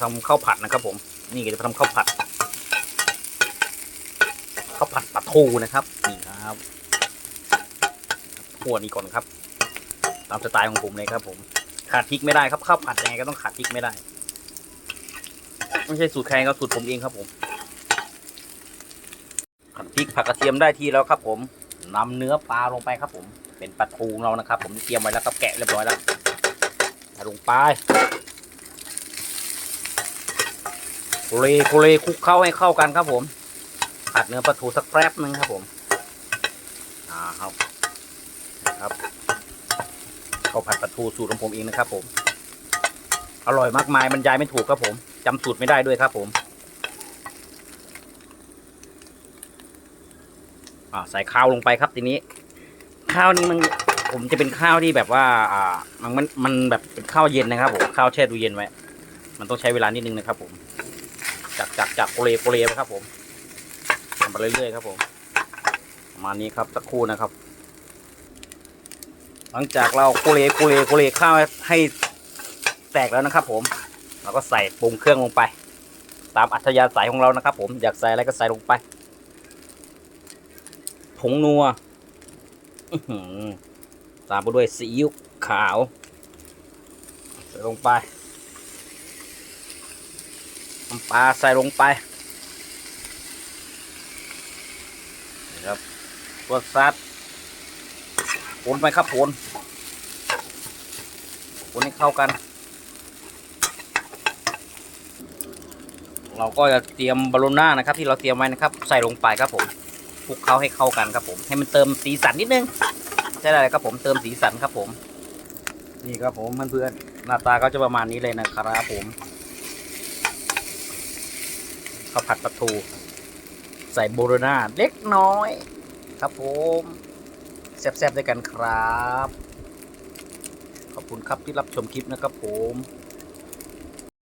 ทำข้าวผัดนะครับ ผม นี่ก็จะทำข้าวผัดข้าวผัดปลาทูนะครับนี่ครับหัวนี่ก่อนครับ ตามสไตล์ของผมเลยครับ ผม ขาดพริกไม่ได้ครับข้าวผัดยังไงก็ต้องขาดพริกไม่ได้ไม่ใช่สูตรใครครับสูตรผมเองครับผมผัดพริกผักกระเทียมได้ที่แล้วครับ ผมนำเนื้อปลาลงไปครับ ผม เป็นปลาทูเรานะครับ ผมเตรียมไว้แล้วครับแกะเรียบร้อยแล้วลงไปโค เลโคเลคุกเข้าให้เข้ากันครับผมผัดเนื้อปลาทูสักแป๊บนึงครับผมอ่าครับครับข้าวผัดปลาทูสูตรของผมเองนะครับ ผม อร่อยมากมายบรรยายไม่ถูกครับผมจำสูตรไม่ได้ด้วยครับ ผมอ่าใส่ข้าวลงไปครับทีนี้ ข้าวนี้มันผมจะเป็นข้าวที่แบบว่า อ่า มันมันมันแบบเป็นข้าวเย็นนะครับ ผมข้าวแช่ตู้เย็นไว้มันต้องใช้เวลานิดนึงนะครับ ผม จักจักจักโกเลโกเลไปครับผมทำไปเรื่อยๆครับผมประมาณนี้ครับสักครู่นะครับ หลังจากเราโกเลโกเลโกเลข้าวให้แตกแล้วนะครับผมเราก็ใส่ปรุงเครื่องลงไป ตามอัธยาศัยของเรานะครับ ผมอยากใส่อะไรก็ใส่ลงไปผงนัวตามไปด้วยซีอิ๊วขาว ใส่ลงไป น้ำปลาใส่ลงไปนี่ครับตัวซัดคนไปครับคนคนให้เข้ากัน เราก็จะเตรียมบาโลน่านะครับ ที่เราเตรียมไว้นะครับ ใส่ลงไปครับผมคลุกเคล้าให้เข้ากันครับผม ให้มันเติมสีสันนิดนึงใช่เลยครับผมเติมสีสันครับผม นี่ครับผมเพื่อนๆหน้าตาก็จะประมาณนี้เลยนะครับผม ข้าวผัดปลาทูใส่โบโรนาเล็กน้อย ครับผมแซ่บๆด้วยกันครับ ขอบคุณครับที่รับชมคลิปนะครับผม